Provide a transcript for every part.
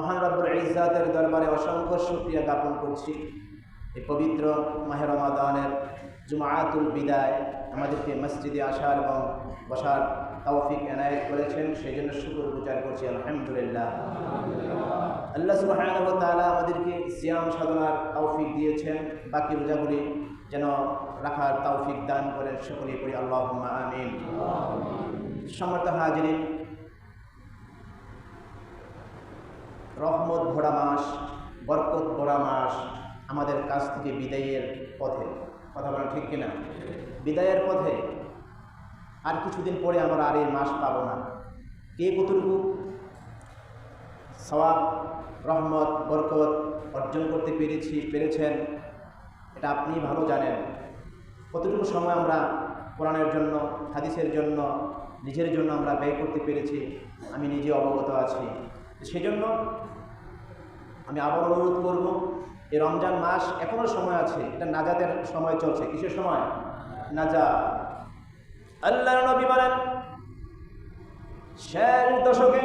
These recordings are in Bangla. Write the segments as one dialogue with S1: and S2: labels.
S1: মহান রব্বুল ইজাতের দরবারে অসংখ্য শুক্রিয়া জ্ঞাপন করছি। এই পবিত্র মাহের রমাদানের জুমাআতুল বিদায় আমাদেরকে মসজিদে আসার এবং বসার তৌফিক এনায়েত করেছেন সেই জন্য শুকুর গুজার করছি, আলহামদুলিল্লাহ। আল্লাহ সুবহানাহু ওয়া তাআলা আমাদেরকে সিয়াম সাধনার তৌফিক দিয়েছেন, বাকি রোজাগুলি যেন রাখার তৌফিক দান করেন, সকলেই করি, আল্লাহুম্মা আমিন। সমর্থ হাজিরিন রহমত ভরা মাস, বরকত ভরা মাস আমাদের কাছ থেকে বিদায়ের পথে। কথা বলেন ঠিক কিনা? বিদায়ের পথে আর কিছুদিন পরে আমরা আর এই মাস পাবো না। কে কতটুকু সওয়াব, রহমত, বরকত অর্জন করতে পেরেছি, পেরেছেন, এটা আপনি ভালো জানেন। কতটুকু সময় আমরা কোরআনের জন্য, হাদিসের জন্য, নিজের জন্য আমরা ব্যয় করতে পেরেছি, আমি নিজে অবগত আছি। সেজন্য আমি আবার অনুরোধ করব, এই রমজান মাস এখনও সময় আছে, এটা নাজাতের সময় চলছে। কিসের সময়? নাজা আল্লাহ নবী বলেন, শেষ দশকে,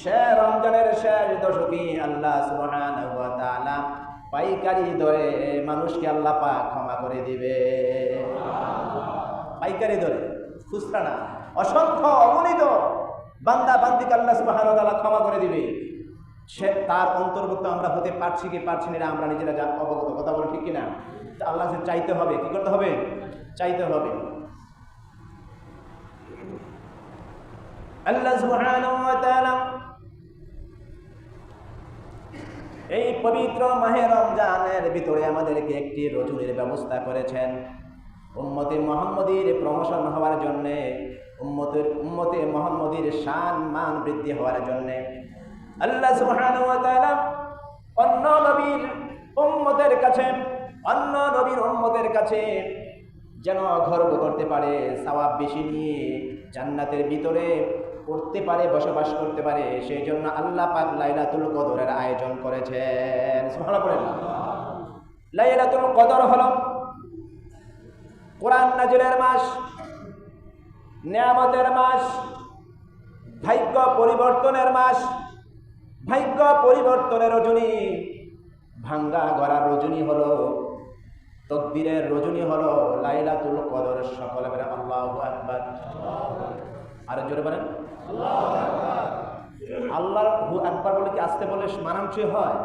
S1: শেষ রমজানের শেষ দশকে আল্লাহ সুবহানাহু পাইকারি দরে মানুষকে আল্লাহ পাক ক্ষমা করে দিবে। পাইকারি দরে, খুচরা না, অসংখ্য অগণিত বান্দা, বান্দিকে আল্লাহ তাআলা ক্ষমা করে দিবে। সে তার অন্তর্ভুক্ত আমরা হতে পারছি কি পারছি না আমরা নিজেরা যা অবগত। কথা বলে ঠিক কিনা? আল্লাহ চাইতে হবে, কি করতে হবে? চাইতে হবে। এই পবিত্র মাহে রমজানের ভিতরে আমাদেরকে একটি রজুনের ব্যবস্থা করেছেন। উম্মতে মোহাম্মদীর প্রমোশন হওয়ার জন্যে, উম্মতের, উম্মতে মোহাম্মদীর শান মান বৃদ্ধি হওয়ার জন্যে। আল্লাহ তাআলা অন্য নবীর উম্মতের কাছে, অন্য নবীর উম্মতের কাছে যেন গর্ব করতে পারে, সওয়াব বেশি নিয়ে জান্নাতের ভিতরে করতে পারে, বসবাস করতে পারে সেই জন্য আল্লাহ পাক লাইলাতুল কদরের আয়োজন করেছেন। লাইলাতুল কদর হলো কোরআন নাজিলের মাস, নিয়ামতের মাস, ভাগ্য পরিবর্তনের মাস ভাগ্য পরিবর্তনের রজনী। ভাঙ্গা গড়ার রজনী হলো, তকবীরের রজনী হলো লাইলাতুল কদর সকলে বলে আল্লাহ আকবার। আর জোরে বলেন। আল্লাহ আকবার বলে কি আসতে বলে মানানসই হয়?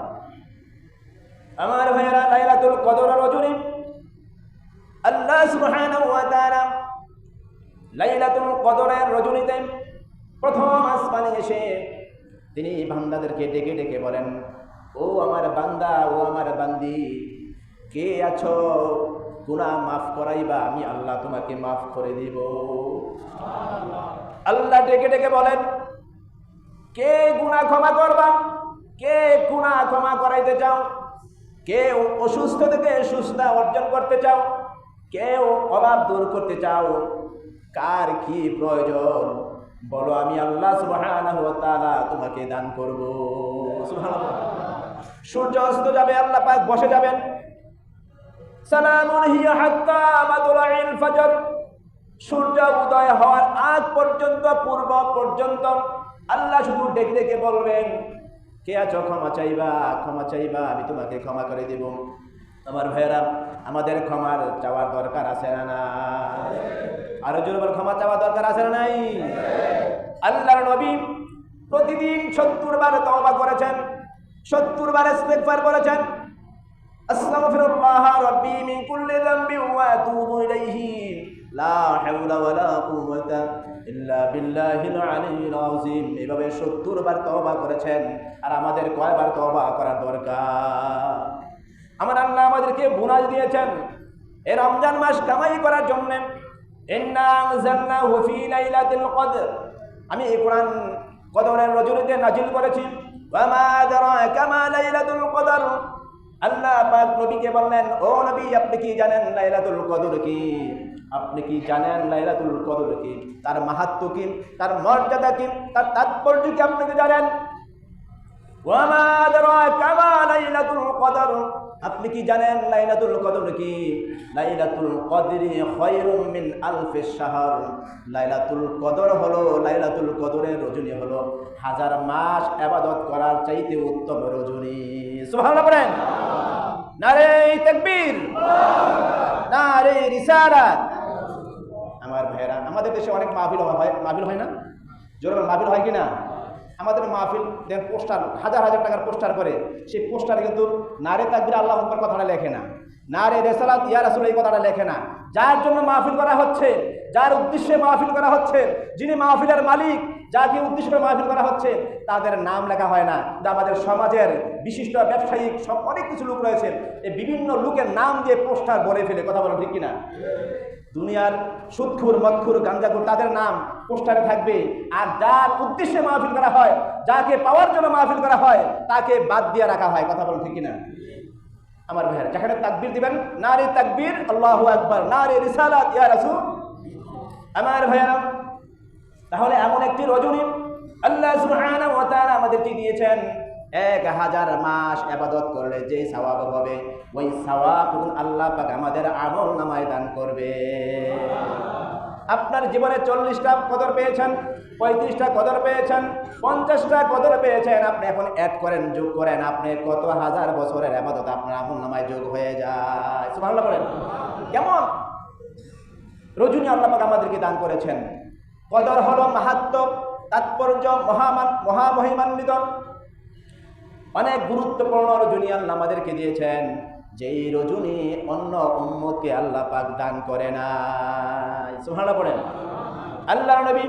S1: আমার ভাইয়েরা, লাইলাতুল কদর রজনী। আল্লাহ সুবহানাহু ওয়া তাআলা লাইলাতুল কদরের রজনীতে প্রথম আসমানে এসে তিনি বান্দাদেরকে ডেকে ডেকে বলেন, ও আমার বান্দা, ও আমার বান্দি, কে আছো? গুনাহ মাফ করাইবা, আমি আল্লাহ তোমাকে মাফ করে দিব। আল্লাহ ডেকে ডেকে বলেন, কে গুণা ক্ষমা করবা? কে গুণা ক্ষমা করাইতে চাও? কে অসুস্থ থেকে সুস্থতা অর্জন করতে চাও? কেউ অভাব দূর করতে চাও? কার কি প্রয়োজন? বলো, আমি আল্লাহ তোমাকে দান করব। সূর্য অস্ত যাবে, আল্লাহ পাক বসে যাবেন। সূর্য উদয় হওয়ার আগ পর্যন্ত, পূর্ব পর্যন্ত আল্লাহ শুধু ডেকে ডেকে বলবেন, কে আছো? ক্ষমা চাইবা ক্ষমা চাইবা, আমি তোমাকে ক্ষমা করে দেব। আমার ভাইয়েরা, আমাদের ক্ষমার চাওয়ার দরকার আছে না আরও জোর বল, ক্ষমা চাওয়া দরকার আছে নাই? আল্লাহর নবী প্রতিদিন সত্তর বার তওবা করেছেন, সত্তর বার ইস্তেগফার করেছেন। আস্তাগফিরুল্লাহ রাব্বি মিন কুল্লি লা হাওলা ওয়ালা কুওয়াতা ইল্লা বিল্লাহিল আলিয়্যিল আযীম। এভাবে 70 বার তওবা করেছেন, আর আমাদের কয়বার তওবা করার দরকার? আমার আল্লাহ আমাদেরকে বোনাস দিয়েছেন, এই রমজান মাস কামাই করার জন্য। আমি এই কোরআন কদরের রজনীতে নাজিল করেছি। আল্লাহ পাক নবীকে বললেন, ও নবী, আপনি কি জানেন লাইলাতুল কদর কি? আপনি কি জানেন লাইলাতুল কদর কি? তার মাহাত্ম্য কি? তার মর্যাদা কি? তার তাৎপর্য কি? আপনি কি জানেন ওয়া মা আদরাকা মা লাইলাতুল কদর আপনি কি জানেন লাইলাতুল কদর কি? লাইলাতুল কদরি খায়রুম মিন আলফি শাহর। লাইলাতুল কদর হলো, লাইলাতুল কদরের রজনী হলো হাজার মাস ইবাদত করার চাইতে উত্তম রজনী। সুবহানাল্লাহ বলেন। নারে তাকবীর। নারে রিসালাত। আমার ভাইয়েরা, আমাদের দেশে অনেক মাহফিল হয় মাহফিল হয় না? জোর মাহফিল হয় কি না? আমাদের মাহফিল দেন পোস্টার, হাজার হাজার টাকার পোস্টার করে। সেই পোস্টারে কিন্তু নারে তাকবির আল্লাহ আকবর কথাটা লেখে না। নারে রেসালাত, ইয়া রাসুল এই কথাটা লেখে না। যার জন্য মাহফিল করা হচ্ছে, যার উদ্দেশ্যে মাহফিল করা হচ্ছে, যিনি মাহফিলের মালিক, যাকে উদ্দেশ্য করে মাহফিল করা হচ্ছে, তাদের নাম লেখা হয় না। আমাদের সমাজের বিশিষ্ট ব্যবসায়িক সব অনেক কিছু লোক রয়েছে, এই বিভিন্ন লোকের নাম দিয়ে পোস্টার বলে ফেলে, কথা বলো ঠিক কিনা? দুনিয়ার সুৎখুর, মৎখুর, গাঞ্জাখুর তাদের নাম পোস্টারে থাকবে। আর যার উদ্দেশ্যে মাহফিল করা হয়, যাকে পাওয়ার জন্য মাহফিল করা হয়, তাকে বাদ দিয়ে রাখা হয়। কথা বলুন ঠিক কিনা? আমার ভাইয়ের, যেখানে তাকবীর দিবেন, নারী তাকবীর, আল্লাহু আকবার, নারী রিসালাত, ইয়া রাসূল। আমার ভাইয়েরা, তাহলে এমন একটি রজনী আল্লাহ সুবহানাহু আমাদেরকে দিয়েছেন। এক হাজার মাস আবাদত করলে যে সওয়াব হবে, ওই সওয়াব আল্লাহ পাক আমাদের আমল নামায় দান করবে। আপনার জীবনে চল্লিশটা কদর পেয়েছেন, পঁয়ত্রিশটা কদর পেয়েছেন, পঞ্চাশটা কদর পেয়েছেন, আপনি এখন অ্যাড করেন, যোগ করেন, আপনি কত হাজার বছরের আবাদত আপনার আমল নামায় যোগ হয়ে যায়। ভালো করেন কেমন? রজনী আল্লাহ পাক আমাদেরকে দান করেছেন। কদর হলো মাহাত্ম তাৎপর্য, মহামান, মহামহিমান্বিত। অনেক গুরুত্বপূর্ণ রজনী আল্লাহ আমাদেরকে দিয়েছেন। যেই রজনী অন্য উম্মতকে আল্লাহ পাক দান করে না সোহানা পড়েন। আল্লাহ নবী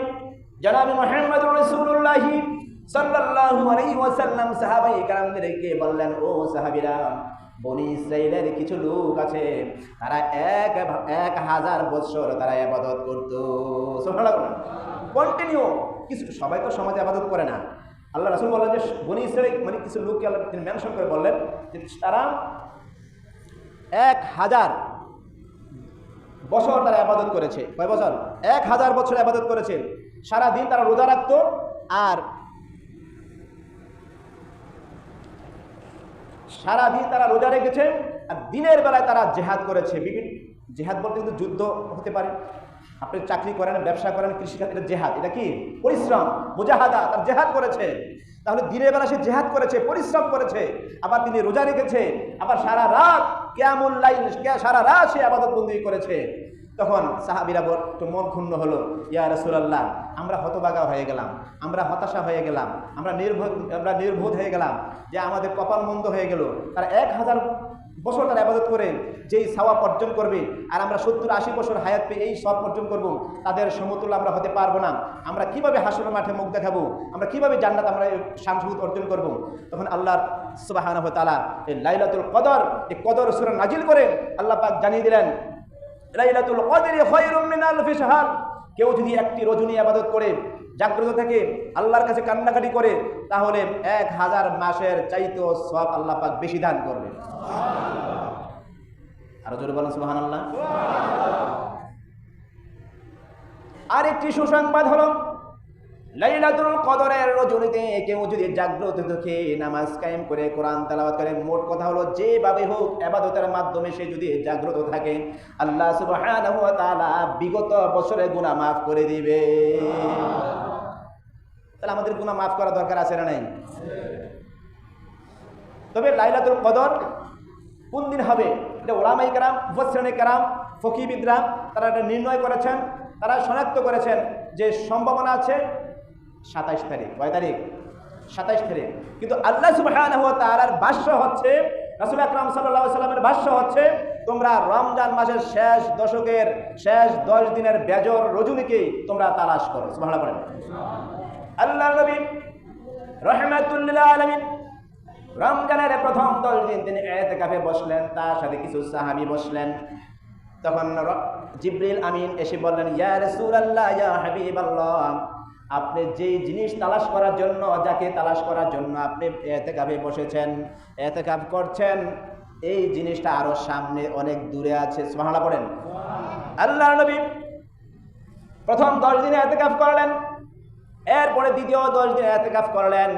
S1: জানাবি মোহাম্মদ রসুল্লাহ সাল্লাল্লাহু আলাইহি ওয়াসাল্লাম সাহাবাই کرامদেরকে বললেন, ও সাহাবীরা, বনি ইসরাইলের কিছু লোক আছে, তারা এক এক হাজার বছর তারা আবাদত করতো। সোহানা কন্টিনিউ, কিছু, সবাই তো সমাজে আবাদত করে না। আল্লাহ রাসূল বললেন যে বনি ইসরাইল মানে কিছু লোককে আল্লাহ তিনি মেনশন করে বললেন যে তারা এক হাজার বছর তারা আবাদত করেছে। কয় বছর? এক হাজার বছর আবাদত করেছে। সারা দিন তারা রোজা রাখতো আর সারা দিন তারা রোজা রেখেছে আর দিনের বেলায় তারা জেহাদ করেছে। বিভিন্ন জেহাদ বলতে কিন্তু যুদ্ধ হতে পারে। আপনি চাকরি করেন, ব্যবসা করেন, কৃষিকাজ, এটা জেহাদ। এটা কি? পরিশ্রম। মুজাহাদা, তার জেহাদ করেছে। তাহলে দিনের বেলা সে জেহাদ করেছে, পরিশ্রম করেছে। আবার তিনি রোজা রেখেছে। আবার সারা রাত কেমন লাইন সারা রাত সে আবাদত বন্দি করেছে। তখন সাহাবিরা একটু মন ক্ষুণ্ণ হলো। ইয়া রসুলাল্লাহ, আমরা হতবাগা হয়ে গেলাম। আমরা হতাশা হয়ে গেলাম। আমরা নির্বোধ আমরা নির্বোধ হয়ে গেলাম যে আমাদের কপাল মন্দ হয়ে গেল। তারা এক হাজার বছর তারা আবাদত করে, যেই সাওয়াব অর্জন করবে, আর আমরা সত্তর আশি বছর হায়াত পেয়ে এই সব অর্জন করব, তাদের সমতুল্য আমরা হতে পারব না। আমরা কীভাবে হাসর মাঠে মুখ দেখাবো? আমরা কীভাবে জান্নাত আমরা সাংসুদ অর্জন করব? তখন আল্লাহর সুবাহ তালা এই লাইলাতুল কদর, এই কদর সুরা নাজিল করে আল্লাহ পাক জানিয়ে দিলেন, লাইলাতুল কদরি কেউ যদি একটি রজনী আবাদত করে, জাগ্রত থেকে আল্লাহর কাছে কান্নাকাটি করে, তাহলে এক হাজার মাসের চাইতো সব আল্লাহ পাক বেশি দান করবে। আর জোরে বলেন সুহান আল্লাহ আর একটি সুসংবাদ হলো লাইলাতুল কদরের রজনীতে কেউ যদি জাগ্রত থেকে নামাজ কায়েম করে কোরআন তেলাওয়াত করে, মোট কথা হলো যেভাবে হোক আবাদতের মাধ্যমে সে যদি জাগ্রত থাকে, আল্লাহ সুবহানাহু ওয়া তাআলা বিগত বছরের গুনাহ মাফ করে দিবে। তাহলে আমাদের গুনাহ মাফ করা দরকার আছে না নাই? তবে লাইলাতুল কদর কোন দিন হবে? এটা ওলামাই কারাম, মুফাসসিরিনে কারাম ফকিবিদরা তারা এটা নির্ণয় করেছেন, তারা শনাক্ত করেছেন যে সম্ভাবনা আছে সাতাইশ তারিখ। কয় তারিখ? সাতাইশ তারিখ। কিন্তু আল্লাহ সুবহানাহু ওয়া তাআলার ভাষ্য হচ্ছে, রাসূল আকরাম সাল্লামের ভাষ্য হচ্ছে, তোমরা রমজান মাসের শেষ দশকের, শেষ দশ দিনের বেজর রজনীকে তোমরা তালাশ করো। সুবহানাল্লাহ বলেন আল্লাহ নবী রহমাতুল্লিল আলামিন রমজানের প্রথম দশ দিন তিনি এতেকাফে বসলেন, তার সাথে কিছু সাহাবি বসলেন। তখন জিব্রিল আমিন এসে বললেন, ইয়া রাসূলুল্লাহ, ইয়া হাবিবাল্লাহ। আপনি যেই জিনিস তালাশ করার জন্য, যাকে তালাশ করার জন্য আপনি এতেকাফে বসেছেন এতেকাফ করছেন, এই জিনিসটা আরও সামনে অনেক দূরে আছে। সুবহানাল্লাহ পড়েন। আল্লাহ নবী প্রথম দশ দিনে এতেকাফ করলেন, এরপরে দ্বিতীয় দশ দিনে এতেকাফ করলেন।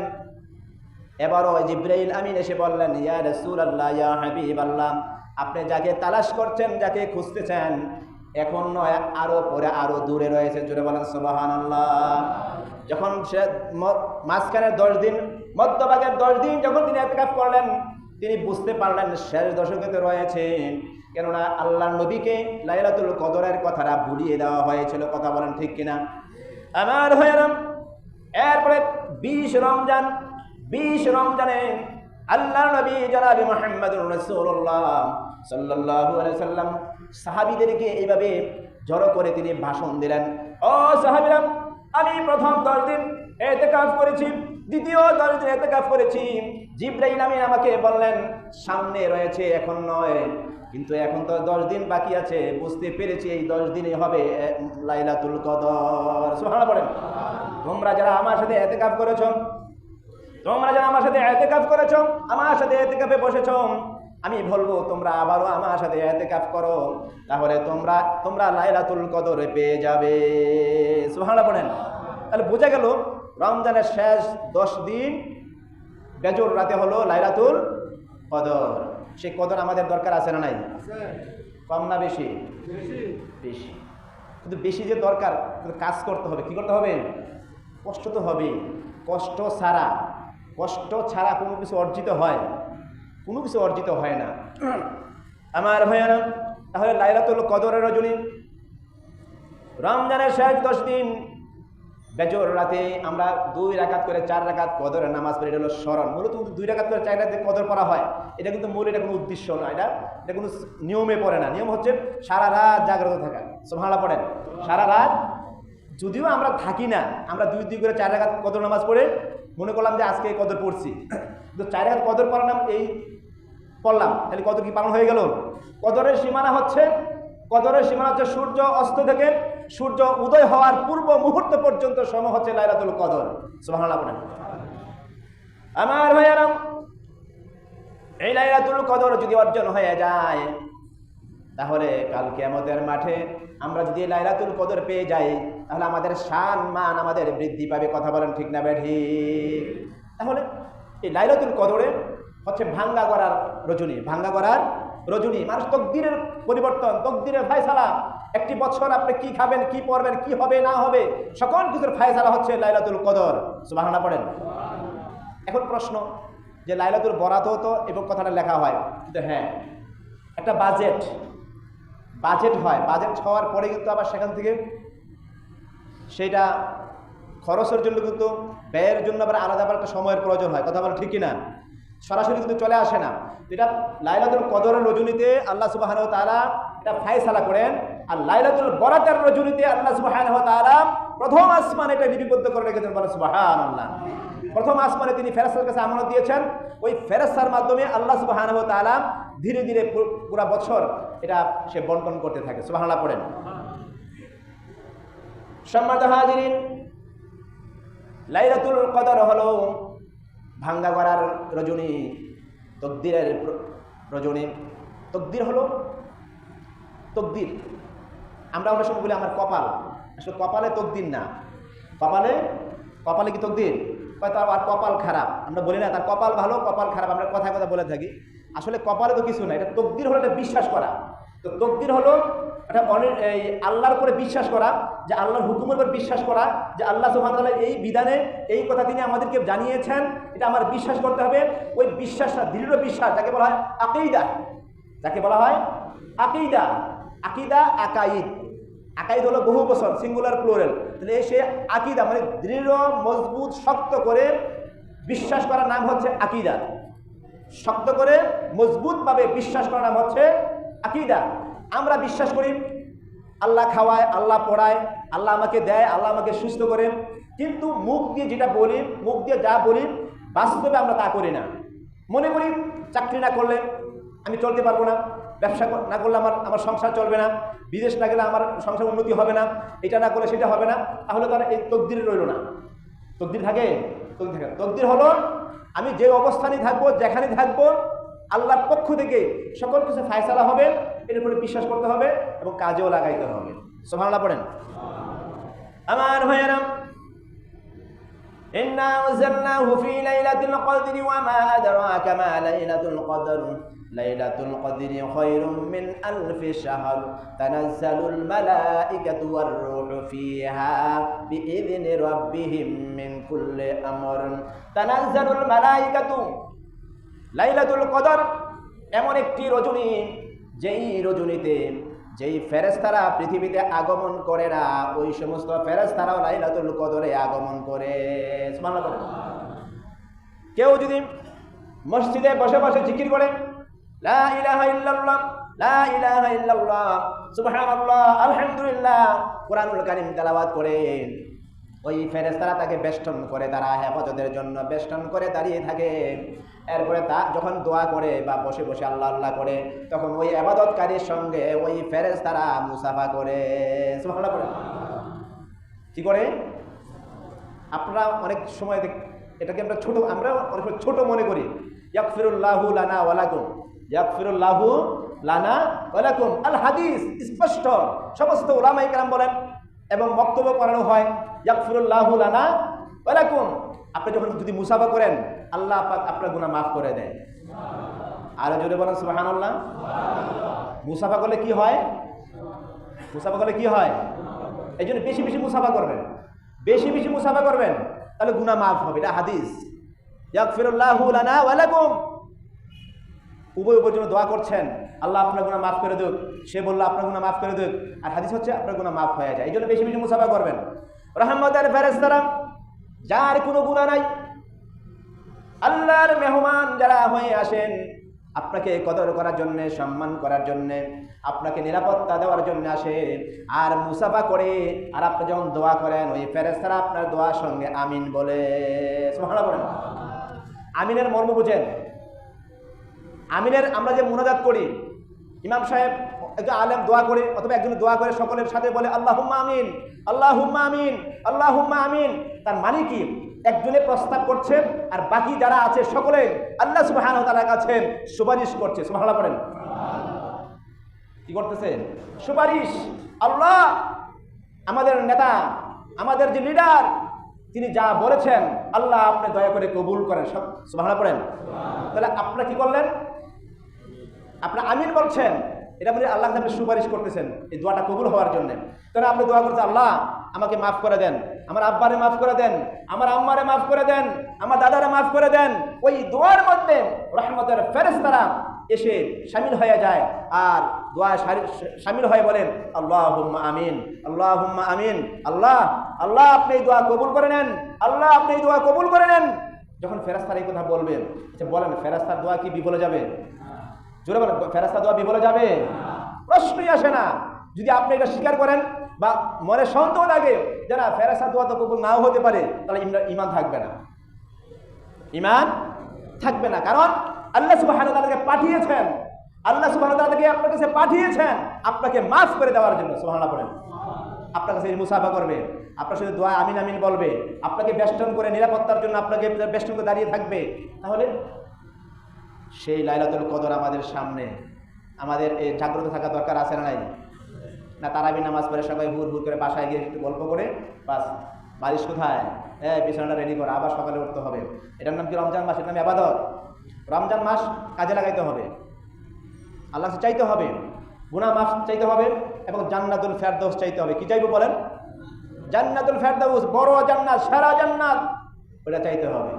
S1: এবারও জিব্রাইল আমিন এসে বললেন, ইয়া রাসূলুল্লাহ, ইয়া হাবিবাল্লাহ, আপনি যাকে তালাশ করছেন, যাকে খুঁজতেছেন এখন নয়, আরও পরে আরও দূরে রয়েছে জুড়ে বলেন সুবহানাল্লাহ। যখন সে মাঝখানের দশ দিন, মধ্যভাগের দশ দিন যখন তিনি এতেকাফ করলেন, তিনি বুঝতে পারলেন শেষ দশকেতে রয়েছে কেননা আল্লাহ নবীকে লাইলাতুল কদরের কথাটা ভুলিয়ে দেওয়া হয়েছিল, কথা বলেন ঠিক কিনা? আমার হয়েরাম এরপরে বিশ রমজান, বিশ রমজানে আল্লাহ নবী জনাবি মোহাম্মদুর রসুল্লাহ আলাইহি সাল্লাম। সাহাবীদেরকে এইভাবে জড়ো করে তিনি ভাষণ দিলেন। ও সাহাবীরা, আমি প্রথম দশ দিন এতেকাফ করেছি, দ্বিতীয় দশ দিন এতেকাফ করেছি। জিব্রাইল আমি আমাকে বললেন, সামনে রয়েছে, এখন নয়। কিন্তু এখন তো দশ দিন বাকি আছে, বুঝতে পেরেছি এই দশ দিনে হবে লাইলাতুল কদর। সুবহানাল্লাহ বলেন। তোমরা যারা আমার সাথে এতেকাফ করেছ তোমরা যারা আমার সাথে এতেকাফ করেছ আমার সাথে এতেকাফে বসেছ আমি বলব তোমরা আবারও আমার সাথে এতেকাফ করো তাহলে তোমরা তোমরা লাইলাতুল কদরে পেয়ে যাবে। সুবহানাল্লাহ বলেন তাহলে বোঝা গেল রমজানের শেষ দশ দিন বেজর রাতে হলো লাইলাতুল কদর। সেই কদর আমাদের দরকার আছে না নাই? কম না বেশি? বেশি। কিন্তু বেশি যে দরকার কাজ করতে হবে। কি করতে হবে? কষ্ট তো হবে কষ্ট ছাড়া কষ্ট ছাড়া কোনো কিছু অর্জিত হয় কোনো কিছু অর্জিত হয় না। আমার ভাইয়ারা, তাহলে লাইলাতুল কদরের রজনী। রমজানের শেষ দশ দিন, বেজর রাতে আমরা দুই রাকাত করে চার রাকাত কদরের নামাজ পড়ি। এটা হলো স্মরণ। মূলত দুই রাকাত করে চার রাতে কদর পড়া হয়। এটা কিন্তু মূল, এটা কোনো উদ্দেশ্য না। এটা এটা কোনো নিয়মে পড়ে না। নিয়ম হচ্ছে সারা রাত জাগ্রত থাকা। সোভালা পড়েন। সারা রাত যদিও আমরা থাকি না, আমরা দুই দুই করে চার রাকাত কদর নামাজ পড়ে, মনে করলাম যে আজকে কদর পড়ছি। কিন্তু চার রাকাত কদর পড়ার নাম এই পড়লাম। তাহলে কদর কি পালন হয়ে গেল? কদরের সীমানা হচ্ছে, কদরের সীমানা হচ্ছে সূর্য অস্ত থেকে সূর্য উদয় হওয়ার পূর্ব মুহূর্ত পর্যন্ত সম হচ্ছে লাইলাতুল কদর। বলেন। আমার ভাইয়ারাম, এই লাইলাতুল কদর যদি অর্জন হয়ে যায়, তাহলে কাল কিয়ামতের মাঠে আমরা যদি লাইলাতুল কদর পেয়ে যাই তাহলে আমাদের শান মান আমাদের বৃদ্ধি পাবে। কথা বলেন ঠিক না ব্যাধি তাহলে এই লাইলাতুল কদরে হচ্ছে ভাঙ্গা করার রজনী। ভাঙ্গা করার রজনী। মানুষ তকদিরের পরিবর্তন, তকদিরের ফায়সালা। একটি বছর আপনি কি খাবেন, কি পরবেন, কি হবে, না হবে, সকল কিছুর ফায়সালা হচ্ছে লাইলাতুল কদর। সুবাহানা পড়েন। এখন প্রশ্ন, যে লাইলাতুল বরাতও তো এবং কথাটা লেখা হয়, কিন্তু হ্যাঁ একটা বাজেট। বাজেট হয়। বাজেট হওয়ার পরে কিন্তু আবার সেখান থেকে সেটা খরচের জন্য কিন্তু ব্যয়ের জন্য আবার আলাদা আবার একটা সময়ের প্রয়োজন হয়। কথা বলা ঠিকই না সরাসরি কিন্তু চলে আসে না। এটা লাইলাতুল কদরের রজনীতে আল্লাহ সুবাহ তাআলা এটা ফায়সালা করেন, আর লাইলাতুল বরাতের রজনীতে আল্লাহ সুবাহ তাআলা প্রথম আসমান এটা লিপিবদ্ধ করে রেখেছেন বলে সুবাহান আল্লাহ প্রথম আসমানে তিনি ফেরাস্তার কাছে আমানত দিয়েছেন। ওই ফেরাস্তার মাধ্যমে আল্লাহ সুবাহ তাআলা ধীরে ধীরে পুরা বছর এটা সে বন্টন করতে থাকে। সুবাহান্লাহ পড়েন। সম্মানিত হাজিরিন, লাইলাতুল কদর হলো ভাঙ্গা করার রজনী, তকদিরের রজনী। তকদির হলো তকদির। আমরা অনেক সময় বলি আমার কপাল। আসলে কপালে তকদির না। কপালে কপালে কি তকদির? হয়তো আর কপাল খারাপ। আমরা বলি না, তার কপাল ভালো, কপাল খারাপ। আমরা কথা কথা বলে থাকি। আসলে কপালে তো কিছু না এটা তকদির হলো এটা বিশ্বাস করা। তো তকদির হলো এটা অনেক এই আল্লাহর উপরে বিশ্বাস করা, যে আল্লাহর হুকুমের উপর বিশ্বাস করা, যে আল্লাহ তাআলা এই বিধানে এই কথা তিনি আমাদেরকে জানিয়েছেন, এটা আমার বিশ্বাস করতে হবে। ওই বিশ্বাসটা, দৃঢ় বিশ্বাস, যাকে বলা হয় আকিদা। যাকে বলা হয় আকিদা। আকিদা আকাইদ। আকাইদ হলো বহু বছর সিঙ্গুলার প্লোরেল তাহলে সে আকিদা মানে দৃঢ়, মজবুত, শক্ত করে বিশ্বাস করার নাম হচ্ছে আকিদা। শক্ত করে, মজবুতভাবে বিশ্বাস করার নাম হচ্ছে আকিদা। আমরা বিশ্বাস করি আল্লাহ খাওয়ায়, আল্লাহ পড়ায়, আল্লাহ আমাকে দেয়, আল্লাহ আমাকে সুস্থ করে। কিন্তু মুখ দিয়ে যেটা বলি, মুখ দিয়ে যা বলি, বাস্তবে আমরা তা করি না। মনে করি চাকরি না করলে আমি চলতে পারব না, ব্যবসা না করলে আমার আমার সংসার চলবে না, বিদেশ না গেলে আমার সংসার উন্নতি হবে না, এটা না করলে সেটা হবে না, তাহলে তারা এই তকদিরে রইল না। তকদির থাকে? তকদির থাকে। তকদির হলো আমি যে অবস্থানে থাকব, যেখানে থাকব আল্লাহর পক্ষ থেকে সকল কিছু ফায়সালা হবে এর উপরে বিশ্বাস করতে হবে এবং কাজেও লাগাইতে হবে সোভাল্লা পড়েন আমার ভাইয়েরা إنا أنزلناه في ليلة القدر وما أدراك ما ليلة القدر ليلة القدر خير من ألف شهر تنزل الملائكة والروح فيها بإذن ربهم من كل أمر تنزل الملائكة লাইলাতুল কদর, এমন একটি রজনী যেই রজনীতে যেই ফেরেস্তারা পৃথিবীতে আগমন করে না, ওই সমস্ত ফেরেস্তারাও লাইলাতুল কদরে আগমন করে। কেউ যদি মসজিদে বসে বসে জিকির করে, লা আলহামদুলিল্লাহ, কোরআনুল কালিম তালাবাদ করেন ওই ফেরেস্তারা তাকে বেষ্টন করে, তারা হেফাজতের জন্য বেষ্টন করে দাঁড়িয়ে থাকে। এরপরে তা যখন দোয়া করে বা বসে বসে আল্লাহ আল্লাহ করে, তখন ওই আবাদতকারীর সঙ্গে ওই ফেরেস্তারা মুসাফা করে। কি করে? আপনারা অনেক সময় এটাকে আমরা ছোট, আমরা অনেক ছোট মনে করি। ইয়াকফিরুল্লাহু লানা ওয়ালাকুম ইয়াকফিরুল্লাহু লানা ওয়ালাকুম আল হাদিস স্পষ্ট। সমস্ত ওলামাই কেরাম বলেন এবং বক্তব্য করানো হয় লানা ওয়ালাকুম আপনি যখন যদি মুসাফা করেন, আল্লাহ পাক আপনার গুনাহ মাফ করে দেয়। আরও জোরে বলেন, সুবহানাল্লাহ। মুসাফা করলে কি হয়? মুসাফা করলে কি হয়? এই জন্য বেশি বেশি মুসাফা করবেন। বেশি বেশি মুসাফা করবেন, তাহলে গুনাহ মাফ হবে। এটা হাদিস। ইয়াগফিরুল্লাহু লানা ওয়া লাকুম। উভয় উভয়ের জন্য দোয়া করছেন। আল্লাহ আপনার গুনাহ মাফ করে দেখ সে বলল, আপনার গুনাহ মাফ করে দেখ আর হাদিস হচ্ছে, আপনার গুনাহ মাফ হয়ে যায়। এই জন্য বেশি বেশি মুসাফা করবেন। রহমতের ফেরেস্তারা যার কোনো গুণা নাই, আল্লাহর মেহমান যারা হয়ে আসেন, আপনাকে কদর করার জন্য, সম্মান করার জন্য, আপনাকে নিরাপত্তা দেওয়ার জন্য আসে। আর মুসাফা করে, আর আপনি যখন দোয়া করেন, ওই ফেরেস্তারা আপনার দোয়ার সঙ্গে আমিন বলে। বলেন। আমিনের মর্ম বুঝেন। আমিনের আমরা যে মোনাজাত করি, ইমাম সাহেব একজন আলেম দোয়া করে, অথবা একজন দোয়া করে সকলের সাথে বলে আল্লাহ আমিন আল্লাহ আমিন আল্লাহ আমিন। তার মানে কি? একজনে প্রস্তাব করছে আর বাকি যারা আছে সকলে আল্লাহ সুবাহান তার কাছে সুপারিশ করছে। সুবহানাল্লাহ করেন কি করতেছে? সুপারিশ। আল্লাহ, আমাদের নেতা, আমাদের যে লিডার তিনি যা বলেছেন, আল্লাহ আপনি দয়া করে কবুল করেন। সব সুবহানাল্লাহ পড়েন। তাহলে আপনারা কি করলেন? আপনার আমিন বলছেন, এটা বলে আল্লাহ আপনি সুপারিশ করতেছেন এই দোয়াটা কবুল হওয়ার জন্য। তাহলে আপনি দোয়া করছেন আল্লাহ আমাকে মাফ করে দেন, আমার আব্বারে মাফ করে দেন, আমার আম্মারে মাফ করে দেন, আমার দাদারে মাফ করে দেন, ওই দোয়ার মধ্যে রহমতের ফেরেস্তারা এসে সামিল হয়ে যায়। আর দোয়া সামিল হয়ে বলেন আল্লাহ হুম্মা আমিন আল্লাহ হুম্মা আমিন, আল্লাহ আল্লাহ আপনি এই দোয়া কবুল করে নেন, আল্লাহ আপনি এই দোয়া কবুল করে নেন। যখন ফেরাস্তার এই কথা বলবেন আচ্ছা বলেন ফেরাস্তার দোয়া কি বিফলে যাবে? জোরে বলেন ফেরাস্তা দোয়া বিফলে যাবে? প্রশ্নই আসে না। যদি আপনি এটা স্বীকার করেন বা মনে সন্দেহ লাগে যে না ফেরাস্তা দোয়া তো কবুল নাও হতে পারে, তাহলে ইমান থাকবে না। ইমান থাকবে না। কারণ আল্লাহ সুবাহ তাদেরকে পাঠিয়েছেন। আল্লাহ সুবাহ তাদেরকে আপনার কাছে পাঠিয়েছেন আপনাকে মাফ করে দেওয়ার জন্য সুবাহ বলেন। আপনার কাছে মুসাফা করবে, আপনার সাথে দোয়া আমিন আমিন বলবে, আপনাকে বেষ্টন করে নিরাপত্তার জন্য আপনাকে বেষ্টন করে দাঁড়িয়ে থাকবে। তাহলে সেই লাইলাতুল কদর আমাদের সামনে। আমাদের এই জাগ্রত থাকা দরকার আছে না নাই? না, তারাবি নামাজ পড়ে সবাই হুর হুর করে বাসায় গিয়ে একটু গল্প করে, বাস। বারিশ কোথায়? হ্যাঁ বিছানাটা রেডি করো, আবার সকালে উঠতে হবে। এটার নাম কি রমজান মাস? এটার নাম আবাদত। রমজান মাস কাজে লাগাইতে হবে। আল্লাহ চাইতে হবে। গুনাহ মাফ চাইতে হবে এবং জান্নাতুল ফেরদৌস চাইতে হবে। কি চাইব বলেন? জান্নাতুল ফেরদৌস বড় জান্নাত, সারা জান্নাত। ওটা চাইতে হবে।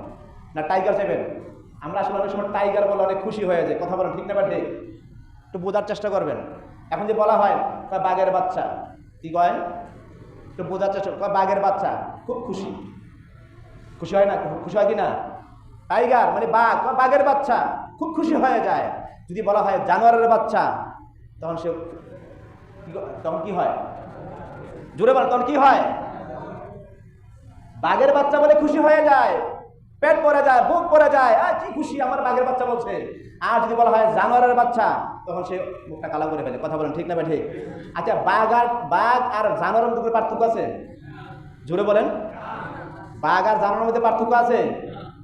S1: না, টাইগার চাইবেন? আমরা আসলে অনেক সময় টাইগার বলে অনেক খুশি হয়ে যায় কথা বলেন, ঠিক না বা ঠিক একটু বোঝার চেষ্টা করবেন। এখন যে বলা হয়, কয় বাঘের বাচ্চা? কি কয়? একটু বোঝার চেষ্টা বাঘের বাচ্চা? খুব খুশি। খুশি হয় না? খুশি হয় কি না টাইগার মানে বাঘ, কয় বাঘের বাচ্চা? খুব খুশি হয়ে যায়। যদি বলা হয় জানোয়ারের বাচ্চা, তখন সে তখন কি হয়? জোরে বল, তখন কি হয়? বাঘের বাচ্চা বলে খুশি হয়ে যায়। পেট পরে যায়, বুক পরে যায় আর কি খুশি? আমার বাঘের বাচ্চা বলছে, আর যদি বলা হয় জানোয়ারের বাচ্চা, তখন সে মুখটা কালো করে ফেলে। কথা বলেন ঠিক না ঠিক আচ্ছা বাঘ আর বাঘ আর জানোয়ারের মধ্যে পার্থক্য আছে? জোরে বলেন। বাঘ আর জানোয়ারের মধ্যে পার্থক্য আছে?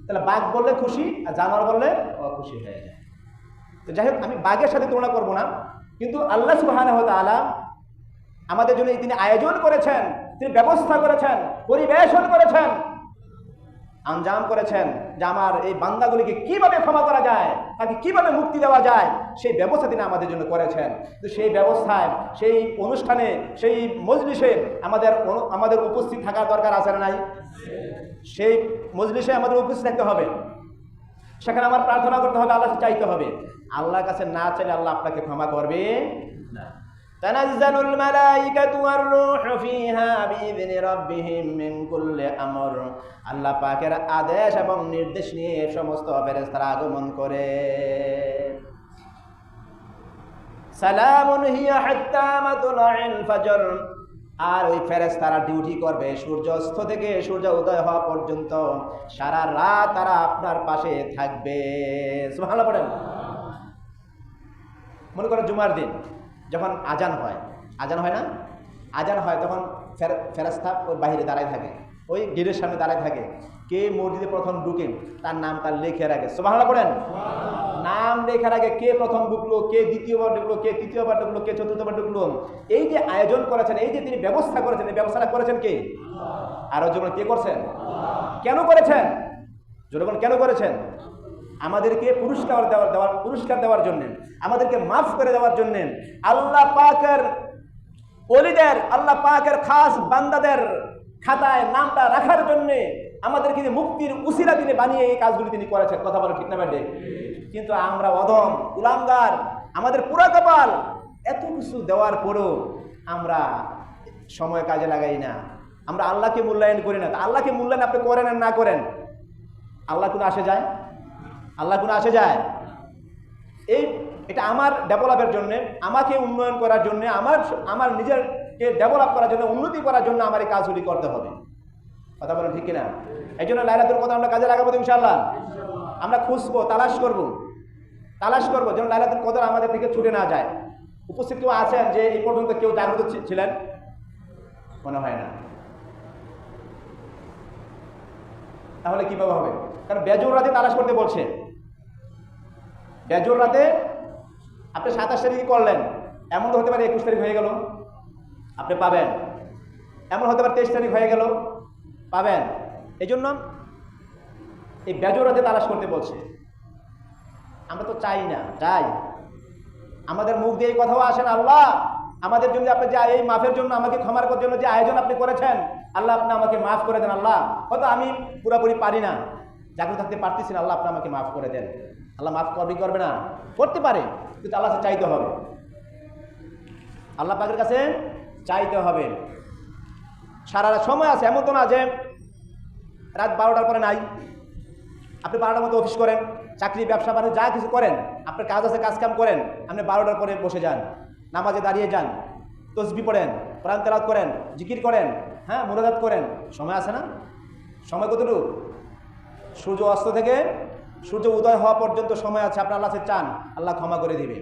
S1: তাহলে বাঘ বললে খুশি আর জানোয়ার বললে অখুশি হয়ে যায়। তো যাই হোক, আমি বাঘের সাথে তুলনা করব না, কিন্তু আল্লাহ সুবহানাহু ওয়া তাআলা আমাদের জন্য তিনি আয়োজন করেছেন, তিনি ব্যবস্থা করেছেন, পরিবেশন করেছেন আঞ্জাম করেছেন যে আমার এই বান্দাগুলিকে কীভাবে ক্ষমা করা যায়, তাকে কীভাবে মুক্তি দেওয়া যায়, সেই ব্যবস্থা তিনি আমাদের জন্য করেছেন। তো সেই ব্যবস্থায়, সেই অনুষ্ঠানে, সেই মজলিসে আমাদের আমাদের উপস্থিত থাকার দরকার আছে নাই? সেই মজলিসে আমাদের উপস্থিত থাকতে হবে। সেখানে আমার প্রার্থনা করতে হবে আল্লাহ চাইতে হবে। আল্লাহর কাছে না চাইলে আল্লাহ আপনাকে ক্ষমা করবে تنزل الملائكة والروح فيها بإذن ربهم من كل أمر আল্লাহ পাকের আদেশ এবং নির্দেশ নিয়ে সমস্ত ফেরেশতারা আগমন করে সালামুন হিয়া হাত্তা মাতলাইল ফজর আর ওই ফেরেশতারা ডিউটি করবে সূর্য অস্ত থেকে সূর্য উদয় হওয়া পর্যন্ত সারা রাত তারা আপনার পাশে থাকবে সুবহানাল্লাহ পড়েন মনে করো জুমার দিন যখন আজান হয় আজান হয় না? আজান হয় তখন ফের- ফেরেশতা ওই বাইরে দাঁড়ায় থাকে। ওই গেটের সামনে দাঁড়ায় থাকে। কে মসজিদে প্রথম ঢুকেন তার নাম তার লেখে রাখে সুবহানাল্লাহ করেন নাম লেখার আগে কে প্রথম ঢুকলো কে দ্বিতীয়বার ঢুকলো কে তৃতীয়বার ঢুকলো কে চতুর্থবার ঢুকলো? এই যে আয়োজন করেছেন এই যে তিনি ব্যবস্থা করেছেন এই ব্যবস্থাটা করেছেন কে? আরও জন্য কে করছেন? কেন করেছেন? জনগণ কেন করেছেন? আমাদেরকে পুরস্কার দেওয়ার দেওয়ার পুরস্কার দেওয়ার জন্য, আমাদেরকে মাফ করে দেওয়ার জন্য, আল্লাহ পাকের অলিদের আল্লাহ পাকের খাস বান্দাদের খাতায় নামটা রাখার জন্যে আমাদেরকে যে মুক্তির উসিলা তিনি বানিয়ে এই কাজগুলি তিনি করেছেন। কথা বলে ঠিক না ব্যাটে কিন্তু আমরা অদম উলাঙ্গার আমাদের পুরা কপাল এত কিছু দেওয়ার পরেও আমরা সময় কাজে লাগাই না। আমরা আল্লাহকে মূল্যায়ন করি না। আল্লাহকে মূল্যায়ন আপনি করেন আর না করেন? আল্লাহ কোনো আসে যায়? আল্লাহ কোনো আসে যায়। এই, এটা আমার ডেভেলপের জন্য, আমাকে উন্নয়ন করার জন্য, আমার আমার নিজেরকে ডেভেলপ করার জন্য, উন্নতি করার জন্য আমার এই কাজগুলি করতে হবে। কথা বলেন ঠিক কিনা? এই জন্য লাইলাতুল কথা আমরা কাজে লাগাবো ইনশাল্লাহ আমরা খুঁজবো, তালাশ করব। তালাশ করব যেন লাইলাতুল কদর আমাদের থেকে ছুটে না যায়। উপস্থিত কেউ আছেন যে এই পর্যন্ত কেউ জাগ্রত ছিলেন? মনে হয় না। তাহলে কীভাবে হবে? কারণ বেজোর রাতে তালাশ করতে বলছে বেজোর রাতে আপনি সাতাশ তারিখে করলেন। এমন তো হতে পারে একুশ তারিখ হয়ে গেল। আপনি পাবেন। এমন হতে পারে তেইশ তারিখ হয়ে গেল। পাবেন। এই জন্য এই বেজোর রাতে তালাশ করতে বলছে। আমরা তো চাই না চাই আমাদের মুখ দিয়ে এই কথাও আসেন আল্লাহ। আমাদের জন্য আপনি যে এই মাফের জন্য আমাকে ক্ষমার করার জন্য যে আয়োজন আপনি করেছেন, আল্লাহ আপনি আমাকে মাফ করে দেন, আল্লাহ। হয়তো আমি পুরোপুরি পারি না। জাগ্রত থাকতে পারতেছি না, আল্লাহ আপনি আমাকে মাফ করে দেন। আল্লাহ মাফ করবে করবে না। করতে পারে, কিন্তু আল্লাহ চাইতে হবে। আল্লাহ পাকের কাছে চাইতে হবে। সারা সময় আছে, এমন তো না যে রাত বারোটার পরে নাই। আপনি বারোটার মতো অফিস করেন, চাকরি, ব্যবসা, বাণিজ্য, যা কিছু করেন, আপনার কাজ আছে, কাজ কাম করেন, আপনি বারোটার পরে বসে যান, নামাজে দাঁড়িয়ে যান, তসবি পড়েন প্রাণ তেলাত করেন, জিকির করেন হ্যাঁ মুরাদাত করেন। সময় আছে না? সময় কতটুকু? সূর্য অস্ত থেকে সূর্য উদয় হওয়া পর্যন্ত সময় আছে, আপনার আল্লাহ চান, আল্লাহ ক্ষমা করে দিবে।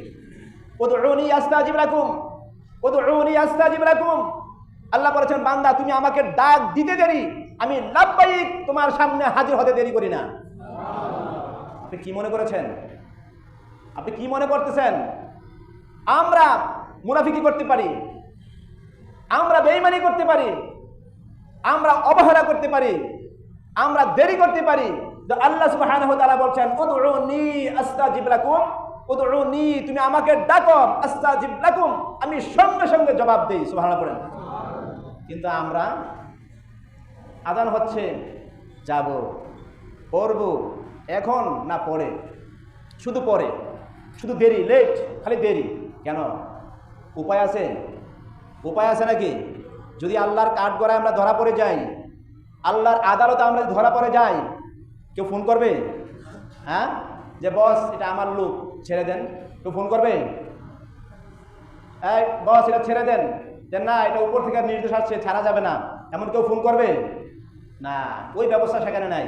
S1: আল্লাহ বলেছেন, বান্দা, তুমি আমাকে ডাক দিতে দেরি, আমি লাভবাহিক তোমার সামনে হাজির হতে দেরি করি না। আপনি কি মনে করেছেন? আপনি কি মনে করতেছেন? আমরা মুনাফিকি করতে পারি, আমরা বেইমানি করতে পারি, আমরা অবহেলা করতে পারি আমরা দেরি করতে পারি। আল্লাহ তাআলা বলছেন তুমি আমাকে ডাকো, আস্তাজিব লাকুম। আমি সঙ্গে সঙ্গে জবাব দেই, সুবহানাল্লাহ বলেন কিন্তু আমরা আদান হচ্ছে, যাব, পড়ব, এখন না পরে? শুধু পরে, শুধু দেরি লেট খালি দেরি। কেন? উপায় আছে? উপায় আছে নাকি? যদি আল্লাহর কাঠ গড়ায় আমরা ধরা পড়ে যাই আল্লাহর আদালতে আমরা যদি ধরা পড়ে যাই, কেউ ফোন করবে? হ্যাঁ? যে, বস, এটা আমার লোক, ছেড়ে দেন। কেউ ফোন করবে? এই, বস, এটা ছেড়ে দেন। যে, না, এটা উপর থেকে নির্দেশ আসছে, ছাড়া যাবে না। এমন কেউ ফোন করবে? না, ওই ব্যবস্থা সেখানে নাই।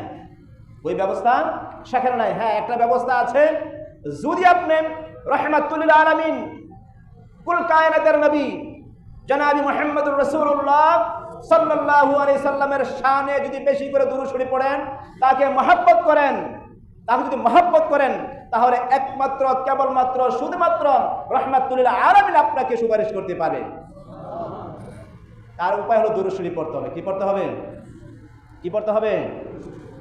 S1: ওই ব্যবস্থা সেখানে নাই। হ্যাঁ একটা ব্যবস্থা আছে। যদি আপনি রহমাতুল্লিল আলমিন কুল কায়নাতের নবী জনাবি মোহাম্মদুর রসুল্লাহ সাল্লাল্লাহু আলাইহি সাল্লামের শানে যদি বেশি করে দুরূদ পড়েন, তাকে মহাব্বত করেন, তাকে যদি মহাব্বত করেন, তাহলে একমাত্র, কেবলমাত্র, শুধুমাত্র রহমাতুল্লিল আলমিন আপনাকে সুপারিশ করতে পারে। তার উপায় হলো দুরূদ পড়তে হবে। কি পড়তে হবে? কি পড়তে হবে?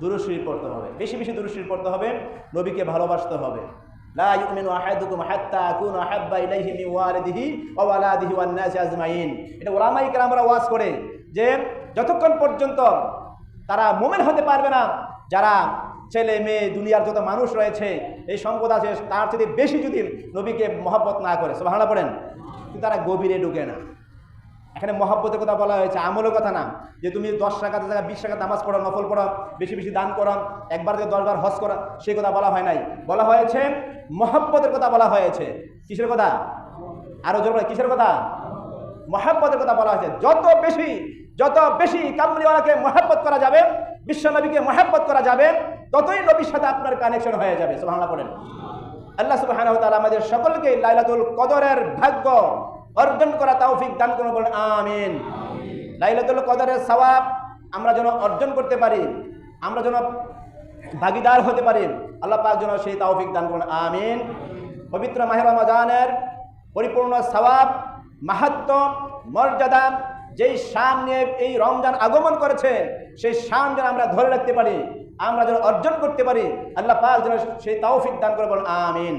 S1: দুরুশরীফ পড়তে হবে। বেশি বেশি দুরুশরীফ পড়তে হবে, নবীকে ভালোবাসতে হবে। লা ইউমিনু আহাদুকুম হাত্তা আকুনু আহাব্বা ইলাইহি মিন ওয়ালিদিহি ওয়া ওয়ালাদিহি ওয়ান নাসি আজমাইন। এটা ওলামাই কেরামরা ওয়াজ করে। যে যতক্ষণ পর্যন্ত তারা মোমেন হতে পারবে না, যারা ছেলে, মেয়ে, দুনিয়ার যত মানুষ রয়েছে, এই সম্পদ আছে, তার থেকে বেশি যদি নবীকে মহব্বত না করে সোহানা পড়েন, কিন্তু তারা গভীরে ঢুকে না। এখানে মহাব্বতের কথা বলা হয়েছে, আমলের কথা না। যে তুমি দশ টাকা টাকা বিশ টাকা নামাজ পড়ো, নফল পড়ো, বেশি বেশি দান করো, একবার থেকে দশবার হজ করো সেই কথা বলা হয় নাই। বলা হয়েছে, মহাব্বতের কথা বলা হয়েছে। কিসের কথা? আরও জোর কিসের কথা? মহাব্বতের কথা বলা হয়েছে। যত বেশি যত বেশি কামলিওয়ালাকে মহাব্বত করা যাবে বিশ্ব নবীকে মহাব্বত করা যাবে ততই নবীর সাথে আপনার কানেকশন হয়ে যাবে। সুবহানাল্লাহ পড়েন। আল্লাহ সুবহানাহু ওয়া তাআলা আমাদের সকলকে লাইলাতুল কদরের ভাগ্য অর্জন করা তৌফিক দান করুন বলেন আমিন। লাইলাতুল কদরের সওয়াব আমরা যেন অর্জন করতে পারি আমরা যেন ভাগিদার হতে পারি আল্লাহ পাক যেন সেই তৌফিক দান করুন আমিন। পবিত্র মাহে রমজানের পরিপূর্ণ সওয়াব মাহাত্ম, মর্যাদা, যেই শান নিয়ে এই রমজান আগমন করেছে, সেই শান যেন আমরা ধরে রাখতে পারি, আমরা যেন অর্জন করতে পারি, আল্লাহ পাক যেন সেই তৌফিক দান করে বলেন, আমিন।